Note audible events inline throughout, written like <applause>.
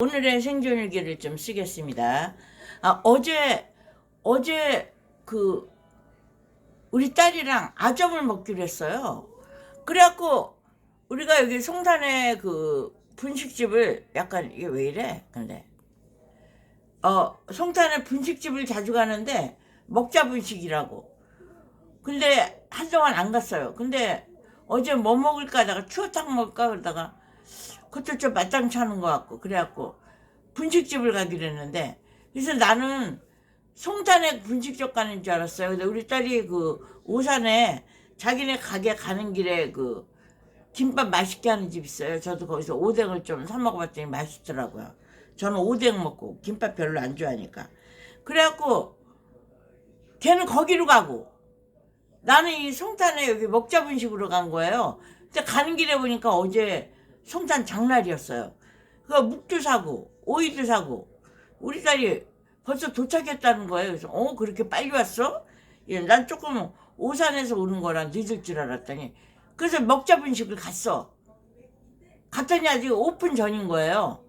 오늘의 생존일기를 좀 쓰겠습니다. 아, 어제, 어제 그, 우리 딸이랑 아점을 먹기로 했어요. 그래갖고, 우리가 여기 송산에 그 분식집을 약간, 이게 왜 이래? 근데. 어, 송탄에 분식집을 자주 가는데, 먹자 분식이라고. 근데 한동안 안 갔어요. 근데 어제 뭐 먹을까 하다가 추어탕 먹을까 그러다가 그것도 좀 마땅치 않은 것 같고 그래갖고 분식집을 가기로 했는데 그래서 나는 송탄에 분식집 가는 줄 알았어요. 근데 우리 딸이 그 오산에 자기네 가게 가는 길에 그 김밥 맛있게 하는 집 있어요. 저도 거기서 오뎅을 좀 사 먹어봤더니 맛있더라고요. 저는 오뎅 먹고 김밥 별로 안 좋아하니까. 그래갖고 걔는 거기로 가고 나는 이 송탄에 여기 먹자 분식으로 간 거예요. 근데 가는 길에 보니까 어제 송탄 장날이었어요. 그 묵도 사고 오이도 사고 우리 딸이 벌써 도착했다는 거예요. 그래서 어 그렇게 빨리 왔어? 예, 난 조금 오산에서 오는 거라 늦을 줄 알았더니 그래서 먹자 분식을 갔어. 갔더니 아직 오픈 전인 거예요.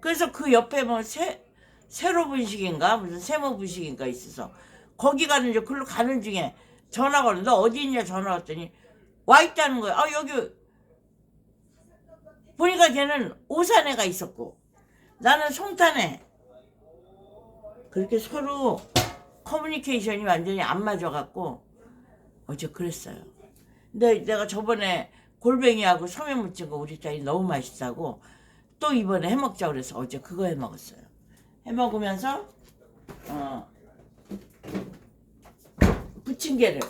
그래서 그 옆에 뭐 세, 세로 분식인가 무슨 세모 분식인가 있어서 거기 가는 중 글로 가는 중에 전화가 오는 너 어디 있냐 전화 왔더니 와 있다는 거야. 아 여기 보니까 걔는 오산에 가 있었고 나는 송탄에 그렇게 서로 커뮤니케이션이 완전히 안 맞아갖고 어제 그랬어요. 근데 내가 저번에 골뱅이하고 소면 무친 거 우리 딸이 너무 맛있다고 또 이번에 해먹자 그래서 어제 그거 해먹었어요. 해먹으면서 어 부침개를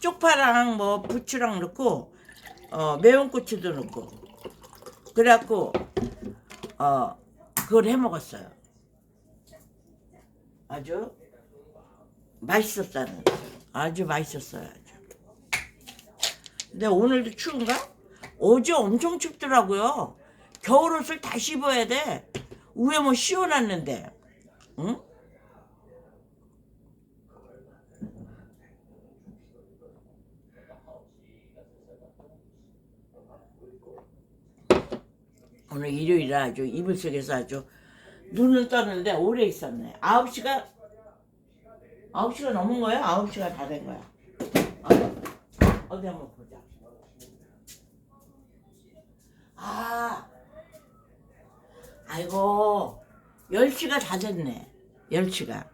쪽파랑 뭐 부추랑 넣고 어 매운 고추도 넣고 그래갖고 어 그걸 해 먹었어요. 아주 맛있었다는 아주 맛있었어요. 아주. 근데 오늘도 추운가? 어제 엄청 춥더라고요. 겨울 옷을 다시 입어야 돼. 위에 뭐 씌워놨는데, 응? 오늘 일요일이라 아주 이불 속에서 아주 눈은 떴는데 오래 있었네. 9시가 9시가 넘은 거야? 9시가 다 된 거야. 어디, 한번 보자. 아, 아이고, 10시가 다 됐네. 10시가.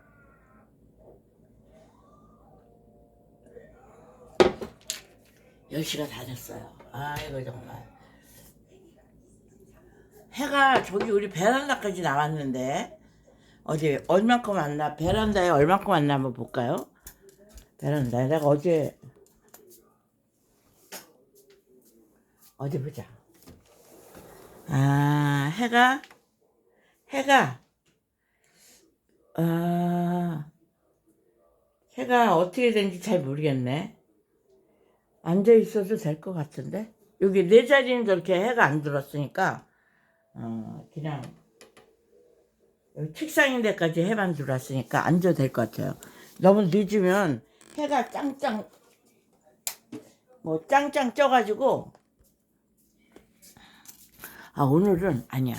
열시가다 됐어요. 아이고, 정말. 해가 저기 우리 베란다까지 나왔는데 어디 얼만큼 왔나 베란다에 얼만큼 왔나 한번 볼까요? 베란다에 내가 어제 어디 보자. 아 해가 해가 아 해가 어떻게 된지 잘 모르겠네. 앉아 있어도 될 것 같은데 여기 내 자리는 저렇게 해가 안 들었으니까 어, 그냥 여기 책상인데까지 해만 들어왔으니까 앉아도 될 것 같아요. 너무 늦으면 해가 짱짱 뭐 짱짱 쪄가지고 아 오늘은 아니야.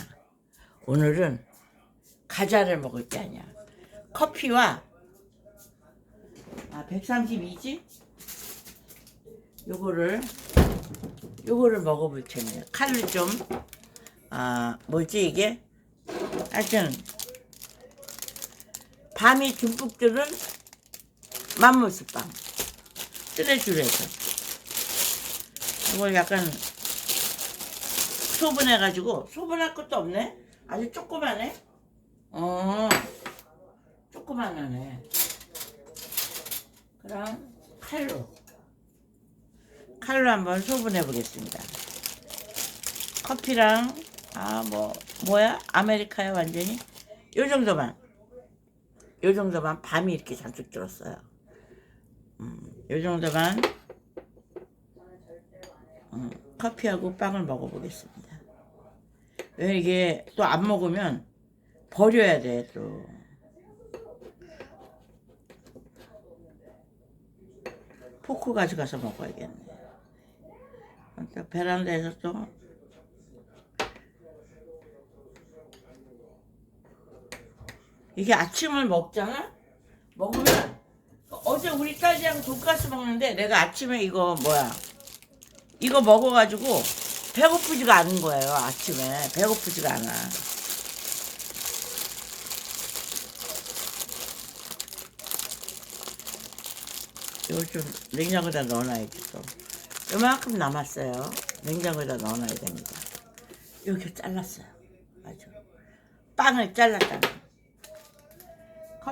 오늘은 과자를 먹을 게 아니야. 커피와 아 132지? 요거를 요거를 먹어볼 텐데 칼을 좀 아, 뭐지 이게? 하여튼 밤이 듬뿍 들은 맘모스빵 뜨레주레서 이걸 약간 소분해가지고 소분할 것도 없네? 아주 조그만해? 어 조그만하네 그럼 칼로 칼로 한번 소분해 보겠습니다 커피랑 아 뭐 뭐야? 아메리카야 완전히? 요 정도만. 요 정도만 밤이 이렇게 잔뜩 들었어요. 음, 요 정도만. 음, 커피하고 빵을 먹어보겠습니다. 왜 이게 또 안 먹으면 버려야 돼 또. 포크 가져가서 먹어야겠네. 또 베란다에서 또 이게 아침을 먹잖아? 먹으면 어제 우리 딸이랑 돈가스 먹는데 내가 아침에 이거 뭐야? 이거 먹어가지고 배고프지가 않은 거예요 아침에. 배고프지가 않아. 이걸 좀 냉장고에다 넣어놔야지 또. 요만큼 남았어요. 냉장고에다 넣어놔야 됩니다. 이렇게 잘랐어요. 아주. 빵을 잘랐다는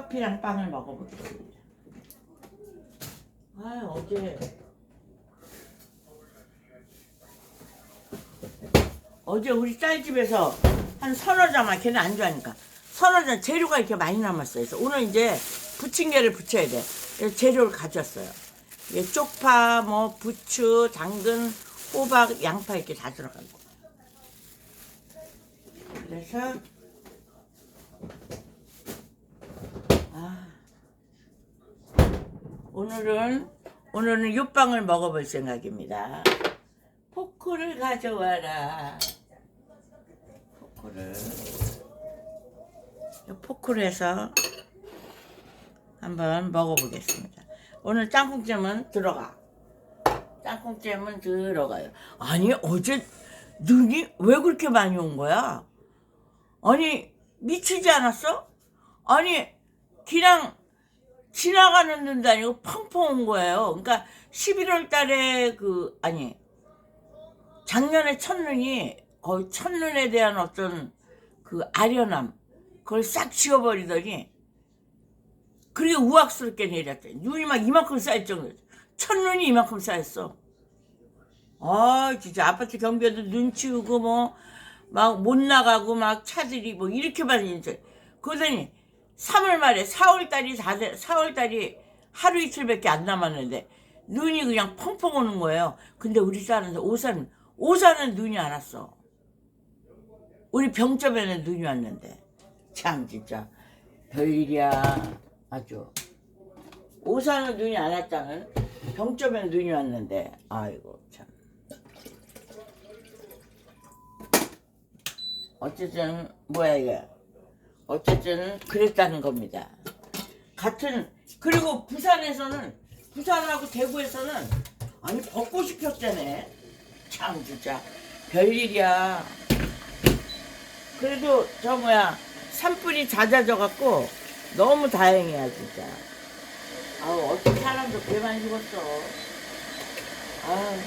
커피랑 빵을 먹어보겠습니다 아 어제 어제 우리 딸 집에서 한 서너 잔만 걔는 안 좋아하니까 서너 잔 재료가 이렇게 많이 남았어요. 그래서 오늘 이제 부침개를 부쳐야 돼. 그래서 재료를 가져왔어요. 이게 쪽파, 뭐 부추, 당근, 호박, 양파 이렇게 다 들어간 거. 그래서 오늘은 오늘은 육빵을 먹어볼 생각입니다. 포크를 가져와라. 포크를 이 포크를 해서 한번 먹어보겠습니다. 오늘 땅콩잼은 들어가. 땅콩잼은 들어가요. 아니 어제 눈이 왜 그렇게 많이 온 거야? 아니 미치지 않았어? 아니 그냥 지나가는 눈도 아니고 펑펑 온 거예요. 그러니까 11월 달에 그 아니 작년에 첫눈이 거의 첫눈에 대한 어떤 그 아련함 그걸 싹 지워버리더니 그렇게 우악스럽게 내렸대. 눈이 막 이만큼 쌓일 정도. 첫눈이 이만큼 쌓였어. 아 진짜 아파트 경비에도 눈 치우고 뭐 막 못 나가고 막 차들이 뭐 이렇게만 이제 그러더니 3월 말에 4월 달이 다 돼, 4월 달이 하루 이틀밖에 안 남았는데 눈이 그냥 펑펑 오는 거예요. 근데 우리 딸은 오산 오산은 눈이 안 왔어. 우리 병점에는 눈이 왔는데. 참 진짜. 별일이야. 아주. 오산은 눈이 안 왔다는 병점에는 눈이 왔는데. 아이고 참. 어쨌든 뭐야 이게 어쨌든 그랬다는 겁니다. 같은 그리고 부산에서는 부산하고 대구에서는 아니 벚꽃이 폈다네. 참 진짜. 별일이야. 그래도 저 뭐야 산불이 잦아져 갖고 너무 다행이야 진짜. 아우 어떤 사람도 개 많이 죽었어. 아우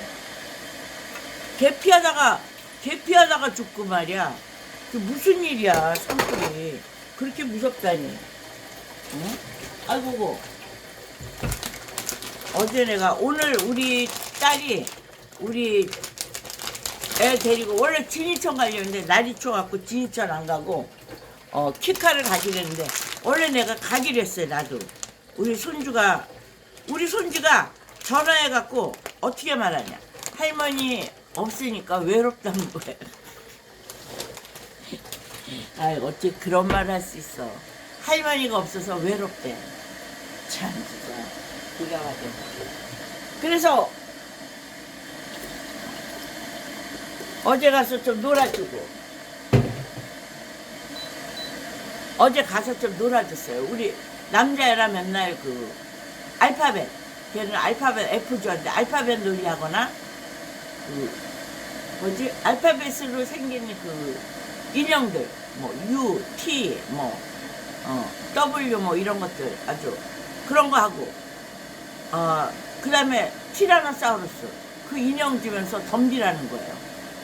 개 피하다가 개 피하다가 죽고 말이야 그 무슨 일이야 산불이? 그렇게 무섭다니. 응? 아이고 어제 내가 오늘 우리 딸이 우리 애 데리고 원래 진이천 가려는데 날이 추워갖고 진이천 안 가고 어 키카를 가기로 했는데 원래 내가 가기로 했어요 나도. 우리 손주가 우리 손주가 전화해갖고 어떻게 말하냐. 할머니 없으니까 외롭다는 <laughs> 거예요 아이 어째 그런 말 할 수 있어. 할머니가 없어서 외롭대. 참 진짜. 기가 막혀. 그래서 어제 가서 좀 놀아주고. 어제 가서 좀 놀아줬어요. 우리 남자애라 맨날 그 알파벳. 걔는 알파벳 F 좋아하는데 알파벳 놀이하거나 그 뭐지? 알파벳으로 생긴 그 인형들 뭐 U, T, 뭐 어, W 뭐 이런 것들 아주 그런 거 하고 어 그 다음에 티라노사우루스 그 인형 주면서 덤비라는 거예요.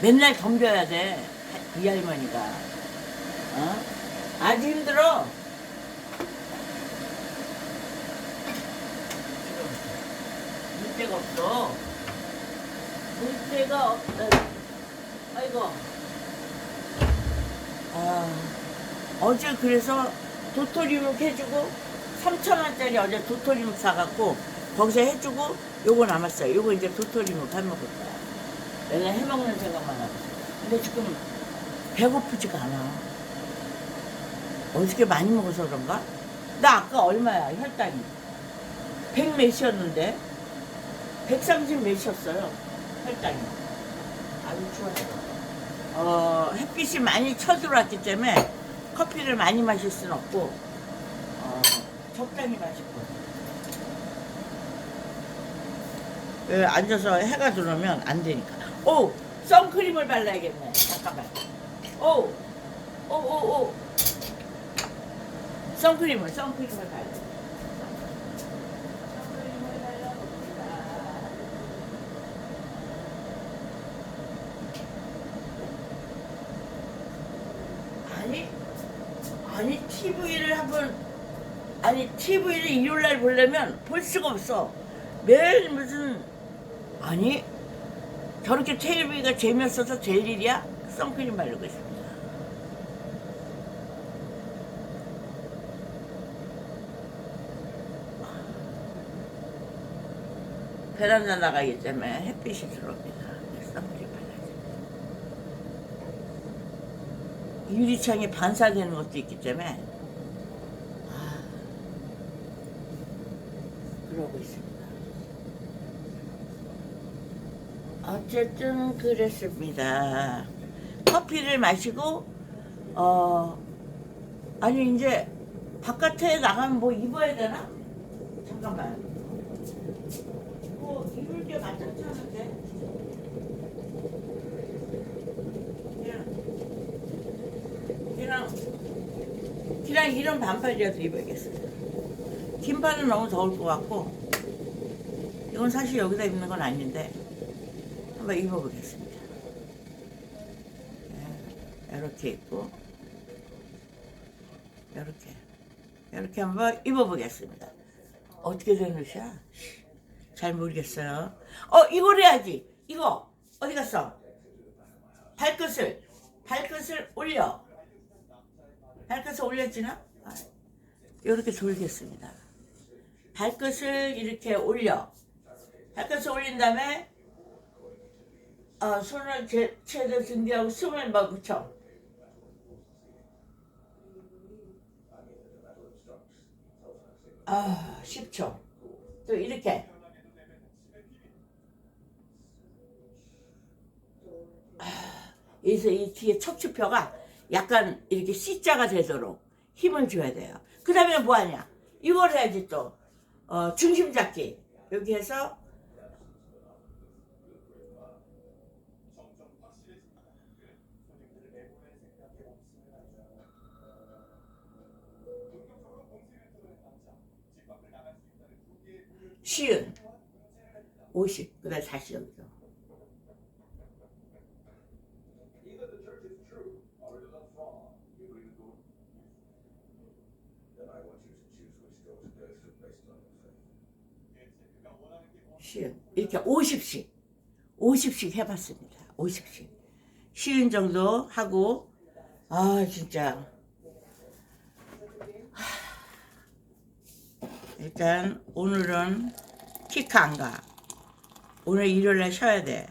맨날 덤벼야 돼. 이 할머니가. 어? 아주 힘들어. 물데가 없어. 물데가 없다. 아이고. 아, 어제 그래서 도토리묵 해주고 3천원짜리 어제 도토리묵 사갖고 거기서 해주고 요거 남았어요. 요거 이제 도토리묵 해먹을 거야. 맨날 해먹는 생각만 하고. 근데 지금 배고프지가 않아. 어저께 많이 먹어서 그런가? 나 아까 얼마야, 혈당이? 100 몇이었는데? 130 몇이었어요, 혈당이. 아주 좋아요. 어, 햇빛이 많이 쳐들어왔기 때문에 커피를 많이 마실 수는 없고, 어, 적당히 마시고. 왜 앉아서 해가 들어오면 안 되니까. 오! 선크림을 발라야겠네. 잠깐만. 오! 오, 오, 오. 선크림을, 선크림을 발라. 선크림을 발라봅시다. 아니, 아니, TV를 한번, 아니, TV를 일요일 날 보려면 볼 수가 없어. 매일 무슨, 아니, 저렇게 TV가 재미없어서 될 일이야? 선크림 바르고 있습니다. 베란다 나가기 때문에 햇빛이 들어옵니다. 선크림 발라야지. 유리창에 반사되는 것도 있기 때문에 아, 그러고 있습니다. 어쨌든 그랬습니다. 커피를 마시고 어 아니 이제 바깥에 나가면 뭐 입어야 되나? 잠깐만. 뭐 입을 게 많지 않은데? 그냥 그냥 이런 반팔이라도 입어야겠어요. 긴팔은 너무 더울 것 같고 이건 사실 여기다 입는 건 아닌데 한번 입어보겠습니다. 네, 이렇게 입고 이렇게 이렇게 한번 입어보겠습니다. 어떻게 된 옷이야? 잘 모르겠어요. 어 이걸 해야지. 이거 어디 갔어? 발끝을 발끝을 올려. 발끝을 올렸지나? 아, 이렇게 돌겠습니다. 발끝을 이렇게 올려. 발끝을 올린 다음에 어, 손을 제, 최대 준비하고 숨을 막 붙여. 아, 10초. 또 이렇게. 아, 여기서 이 뒤에 척추뼈가 약간 이렇게 C자가 되도록 힘을 줘야 돼요. 그 다음에 뭐하냐? 이걸 해야지 또 어, 중심 잡기 여기 해서 쉬운 50 그다음 40 시은 이렇게 50씩 50씩 해봤습니다 50씩 시은 정도 하고 아 진짜 하, 일단 오늘은 키카 안가 오늘 일요일날 쉬어야 돼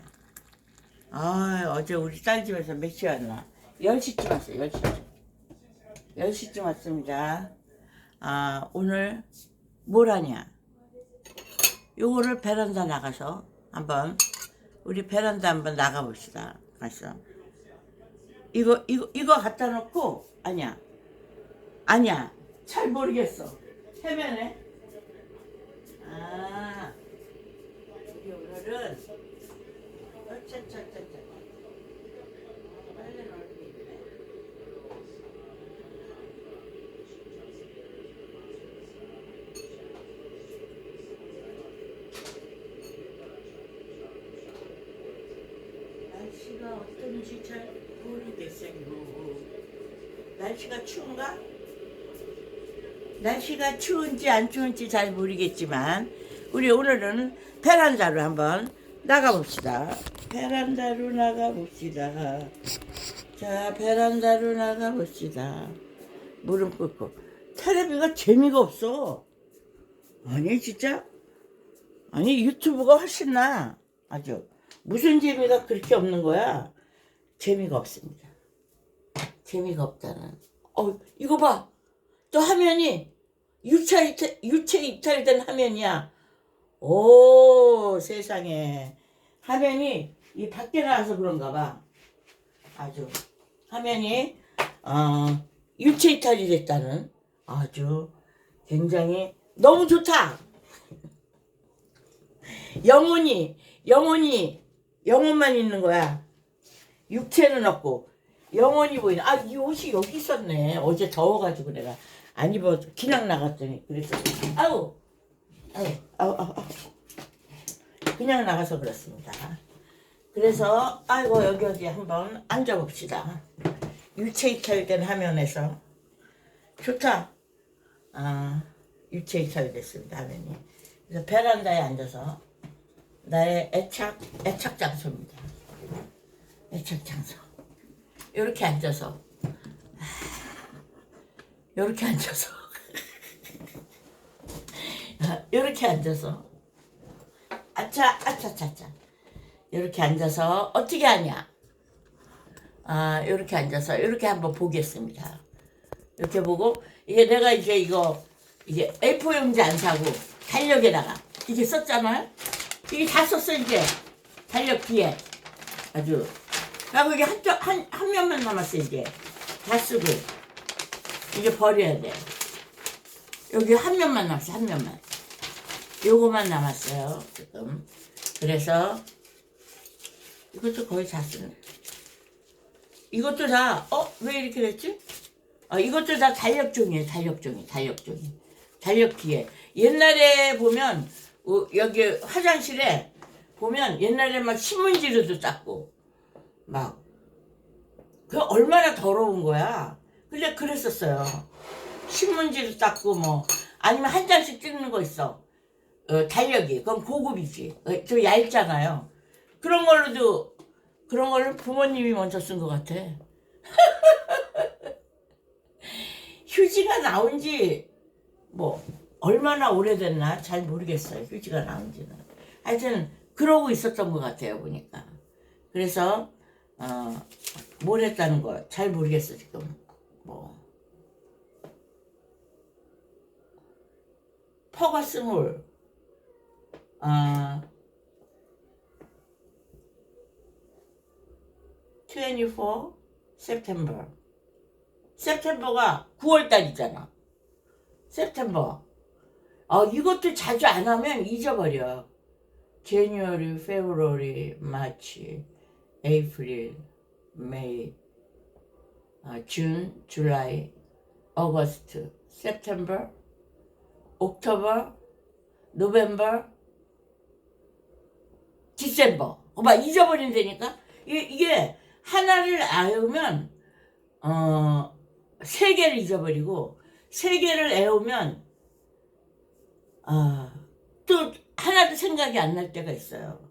아, 어제 우리 딸 집에서 몇 시에 왔나? 10시쯤 왔어요, 10시쯤. 10시쯤 왔습니다. 아, 오늘 뭘 하냐? 요거를 베란다 나가서 한번, 우리 베란다 한번 나가 봅시다. 가서. 이거, 이거, 이거 갖다 놓고, 아니야. 아니야. 잘 모르겠어. 해면에. 아, 오늘은 어쩌쩌쩌쩌. 빨리 넣어야겠네. 날씨가 어떤지 잘 모르겠어요. 날씨가 추운가? 날씨가 추운지 안 추운지 잘 모르겠지만 우리 오늘은 베란다로 한번 나가봅시다. 베란다로 나가봅시다. 자, 베란다로 나가봅시다. 무릎 꿇고. 텔레비가 재미가 없어. 아니, 진짜? 아니, 유튜브가 훨씬 나. 아주. 무슨 재미가 그렇게 없는 거야? 재미가 없습니다. 재미가 없다는. 어, 이거 봐. 또 화면이 유체 이탈, 유체 이탈된 화면이야. 오, 세상에. 화면이 이 밖에 나와서 그런가 봐. 아주. 화면이, 어, 유체 이탈이 됐다는 아주 굉장히 너무 좋다. <laughs> 영혼이 영혼이 영혼만 있는 거야. 육체는 없고 영혼이 보이는. 아이 옷이 여기 있었네. 어제 더워가지고 내가 안 입어 그냥 나갔더니 그래서 아우 아우 아우. 그냥 나가서 그렇습니다. 그래서 아이고 여기 어디 한번 앉아봅시다. 유체 이탈된 화면에서 좋다. 아 유체 이탈이 됐습니다 화면이. 그래서 베란다에 앉아서 나의 애착 애착 장소입니다. 애착 장소. 이렇게 앉아서 이렇게 앉아서 이렇게 앉아서 아차 아차차차 이렇게 앉아서 어떻게 하냐? 아 이렇게 앉아서 이렇게 한번 보겠습니다. 이렇게 보고 이게 내가 이제 이거 이게 A4 용지 안 사고 달력에다가 이게 썼잖아요. 이게 다 썼어 이제 달력 뒤에 아주 그리고 이게 한한 한, 한 면만 남았어 이제 다 쓰고 이제 버려야 돼. 여기 한 면만 남았어 한 면만. 요거만 남았어요 지금. 그래서 이것도 거의 다 쓰네. 이것도 다, 어? 왜 이렇게 됐지? 어, 이것도 다 달력종이에요, 달력종이, 달력종이. 달력 뒤에. 옛날에 보면, 어, 여기 화장실에 보면 옛날에 막 신문지로도 닦고, 막, 그 얼마나 더러운 거야. 근데 그랬었어요. 신문지도 닦고, 뭐, 아니면 한 장씩 찍는 거 있어. 어, 달력이. 그건 고급이지. 어, 좀 얇잖아요. 그런 걸로도 그런 걸로 부모님이 먼저 쓴 것 같아. <laughs> 휴지가 나온 지 뭐 얼마나 오래됐나 잘 모르겠어요. 휴지가 나온 지는. 하여튼 그러고 있었던 것 같아요. 보니까. 그래서 어, 뭘 했다는 거 잘 모르겠어 지금. 뭐 퍼거스몰 아24 September. September가 9월 달이잖아. September. 아, 이것도 자주 안 하면 잊어버려. January, February, March, April, May, 아, June, July, August, September, October, November, December. 막 잊어버린다니까? 이게, 이게 하나를 알면 어, 세 개를 잊어버리고 세 개를 애우면 어, 또 하나도 생각이 안 날 때가 있어요.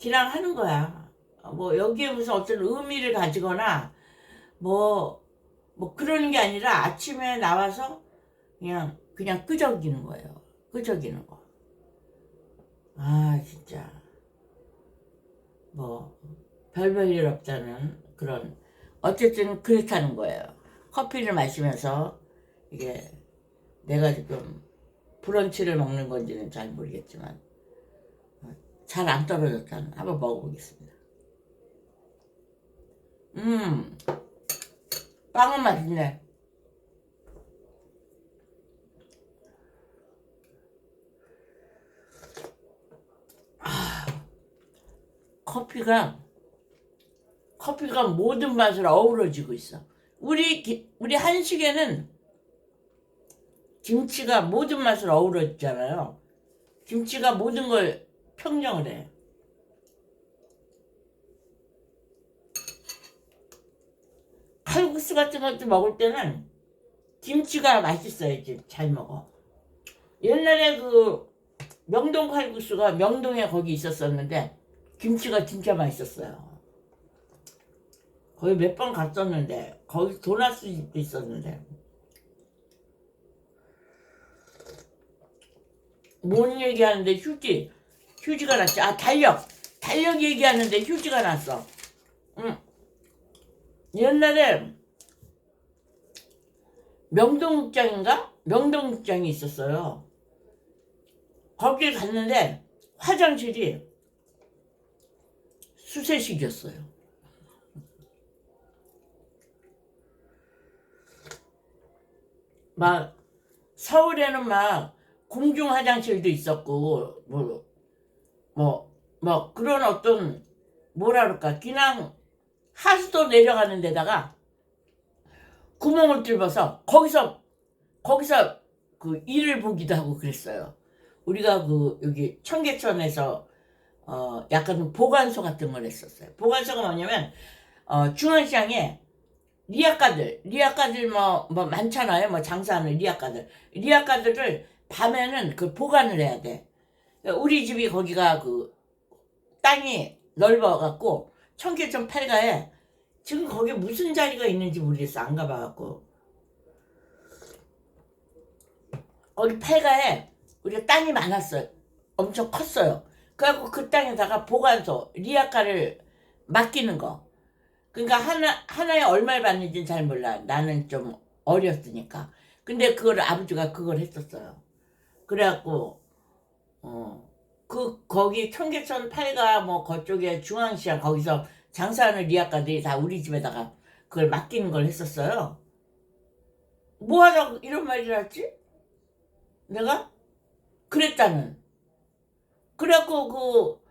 그냥 하는 거야. 어, 뭐 여기에 무슨 어떤 의미를 가지거나 뭐, 뭐 그러는 게 아니라 아침에 나와서 그냥 그냥 끄적이는 거예요. 끄적이는 거. 아 진짜 뭐 별별 일 없다는 그런 어쨌든 그렇다는 거예요. 커피를 마시면서 이게 내가 지금 브런치를 먹는 건지는 잘 모르겠지만 잘 안 떨어졌다는 한번 먹어보겠습니다. 음 빵은 맛있네. 아, 커피가 커피가 모든 맛을 어우러지고 있어. 우리 기- 우리 한식에는 김치가 모든 맛을 어우러지잖아요. 김치가 모든 걸 평정을 해. 칼국수 같은 것도 먹을 때는 김치가 맛있어야지 잘 먹어. 옛날에 그 명동 칼국수가 명동에 거기 있었었는데 김치가 진짜 맛있었어요. 거기 몇번 갔었는데 거기 집도 있었는데 뭔 얘기하는데 휴지 휴지가 났지 아 달력 달력 얘기하는데 휴지가 났어 응. 옛날에 명동극장인가? 명동극장이 있었어요. 거기 갔는데 화장실이 수세식이었어요. 막 서울에는 막 공중 화장실도 있었고 뭐 뭐, 뭐 그런 어떤 뭐라 그럴까? 그냥 하수도 내려가는 데다가 구멍을 뚫어서 거기서 거기서 그 일을 보기도 하고 그랬어요. 우리가 그 여기 청계천에서 어 약간 보관소 같은 걸 했었어요. 보관소가 뭐냐면 어 중앙시장에 리아카들 리아카들 뭐, 뭐 많잖아요. 뭐 장사하는 리아카들 리아카들을 밤에는 그 보관을 해야 돼. 우리 집이 거기가 그 땅이 넓어갖고 청계천 팔가에 지금 거기 무슨 자리가 있는지 모르겠어. 안 가봐갖고. 거기 팔가에 우리가 땅이 많았어요. 엄청 컸어요. 그래갖고 그 땅에다가 보관소 리아카를 맡기는 거. 그러니까 하나 하나에 얼마를 받는지는 잘 몰라. 나는 좀 어렸으니까. 근데 그걸 아버지가 그걸 했었어요. 그래갖고 어 그 거기 청계천 팔가 뭐 그쪽에 중앙시장 거기서 장사하는 리아카들이 다 우리 집에다가 그걸 맡기는 걸 했었어요. 뭐 하자고 이런 말을 하지? 내가? 그랬다는. 그래갖고 그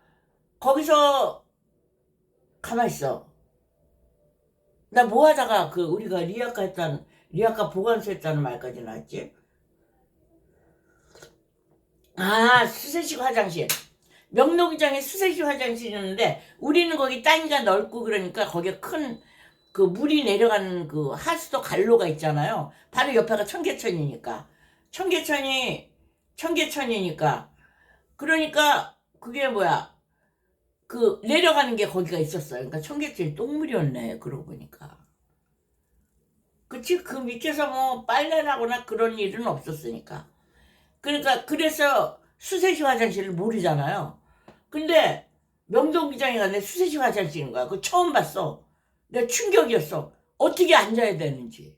거기서 가만 있어. 나 뭐 하다가 그 우리가 리아카 했다는 리아카 보관소 했다는 말까지 나왔지? 아 수세식 화장실. 명동장에 수세식 화장실이 있는데 우리는 거기 땅이가 넓고 그러니까 거기에 큰 그 물이 내려가는 그 하수도 갈로가 있잖아요. 바로 옆에가 청계천이니까. 청계천이 청계천이니까. 그러니까 그게 뭐야? 그 내려가는 게 거기가 있었어요. 그러니까 청계천이 똥물이었네. 그러고 보니까. 그치 그 밑에서 뭐 빨래라거나 그런 일은 없었으니까. 그러니까 그래서 수세식 화장실을 모르잖아요. 근데 명동기장에 갔는데 수세식 화장실인 거야. 그거 처음 봤어. 내가 충격이었어. 어떻게 앉아야 되는지.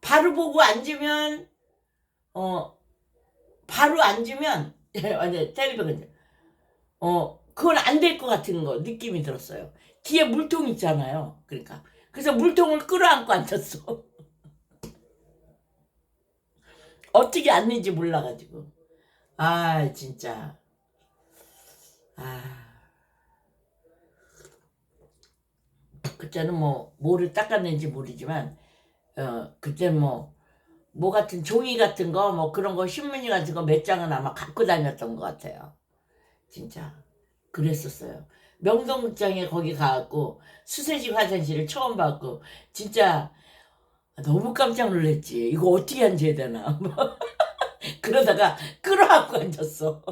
바로 보고 앉으면 어 바로 앉으면 <laughs> 완전 텔레비전 어 그건 안 될 것 같은 거 느낌이 들었어요. 뒤에 물통 있잖아요. 그러니까 그래서 물통을 끌어안고 앉았어. <laughs> 어떻게 앉는지 몰라가지고. 아, 진짜. 아. 그때는 뭐, 뭐를 닦았는지 모르지만, 어, 그때는 뭐, 뭐 같은 종이 같은 거, 뭐 그런 거, 신문지 같은 거 몇 장은 아마 갖고 다녔던 것 같아요. 진짜. 그랬었어요. 명동극장에 거기 가갖고, 수세식 화장실을 처음 봤고, 진짜, 너무 깜짝 놀랐지. 이거 어떻게 앉아야 되나. <laughs> 그러다가 끌어안고 앉았어.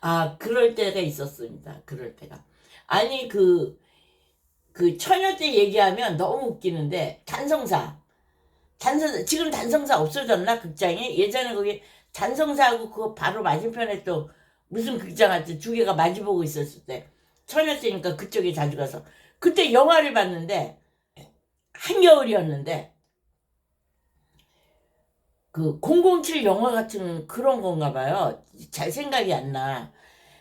아, 그럴 때가 있었습니다. 그럴 때가. 아니, 그, 그 처녀 때 얘기하면 너무 웃기는데, 단성사. 단성사, 지금 단성사 없어졌나? 극장에? 예전에 거기 단성사하고 그거 바로 맞은편에 또 무슨 극장 같은 두 개가 마주보고 있었을 때. 처녀 때니까 그쪽에 자주 가서. 그때 영화를 봤는데, 한겨울이었는데, 그 007 영화 같은 그런 건가 봐요. 잘 생각이 안 나.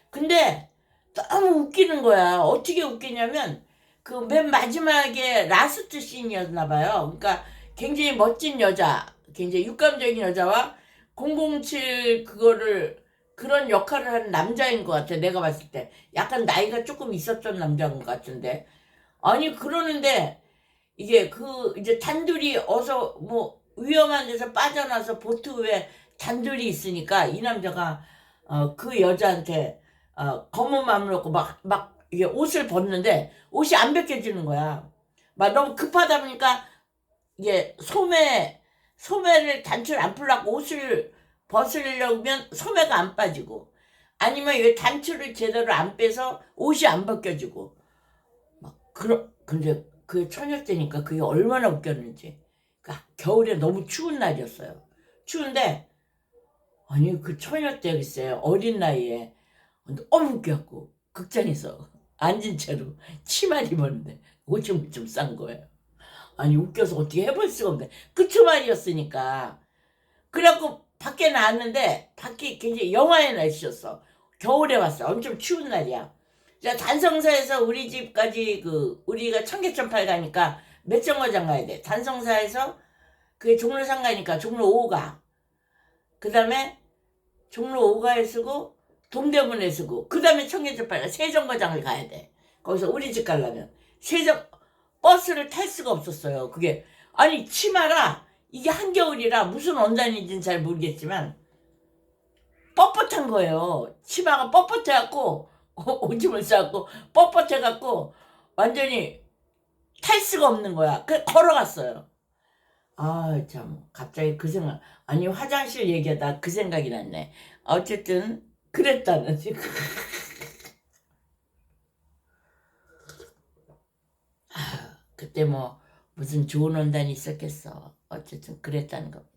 근데 너무 웃기는 거야. 어떻게 웃기냐면 그 맨 마지막에 라스트 씬이었나 봐요. 그러니까 굉장히 멋진 여자, 굉장히 육감적인 여자와 007 그거를 그런 역할을 하는 남자인 것 같아. 내가 봤을 때 약간 나이가 조금 있었던 남자인 것 같은데 아니 그러는데 이게 그 이제 단둘이 어서 뭐 위험한 데서 빠져나서 보트 위에 단둘이 있으니까 이 남자가 어, 그 여자한테 어, 검은 마음을 놓고 막, 막 이게 옷을 벗는데 옷이 안 벗겨지는 거야. 막 너무 급하다 보니까 이게 소매, 소매를 단추를 안 풀라고 옷을 벗으려면 소매가 안 빠지고 아니면 이 단추를 제대로 안 빼서 옷이 안 벗겨지고 막 그런 근데 그 처녀 때니까 그게 얼마나 웃겼는지 겨울에 너무 추운 날이었어요. 추운데 아니 그 처녀 때 글쎄요 어린 나이에 너무 웃겨갖고 극장에서 앉은 채로 치마를 입었는데 옷좀 좀싼 거예요. 아니 웃겨서 어떻게 해볼 수가 없네. 그 주말이었으니까 그래갖고 밖에 나왔는데 밖이 굉장히 영화의 날씨였어. 겨울에 왔어. 엄청 추운 날이야. 자 단성사에서 우리 집까지 그 우리가 청계천 팔 가니까 몇 정거장 가야 돼. 단성사에서 그게 종로 상가니까 종로 5가. 그 다음에 종로 5가에 쓰고 동대문에 쓰고 그 다음에 청계천팔 세정거장을 가야 돼. 거기서 우리 집 가려면 세정 버스를 탈 수가 없었어요. 그게 아니 치마라 이게 한겨울이라 무슨 원단인지는 잘 모르겠지만 뻣뻣한 거예요. 치마가 뻣뻣해갖고 오줌을 싸갖고 뻣뻣해갖고 완전히 탈 수가 없는 거야. 그 걸어갔어요. 아 참 갑자기 그 생각 아니 화장실 얘기하다 그 생각이 났네. 어쨌든 그랬다는 지금. 아 그때 뭐 무슨 좋은 원단이 있었겠어. 어쨌든 그랬다는 겁니다.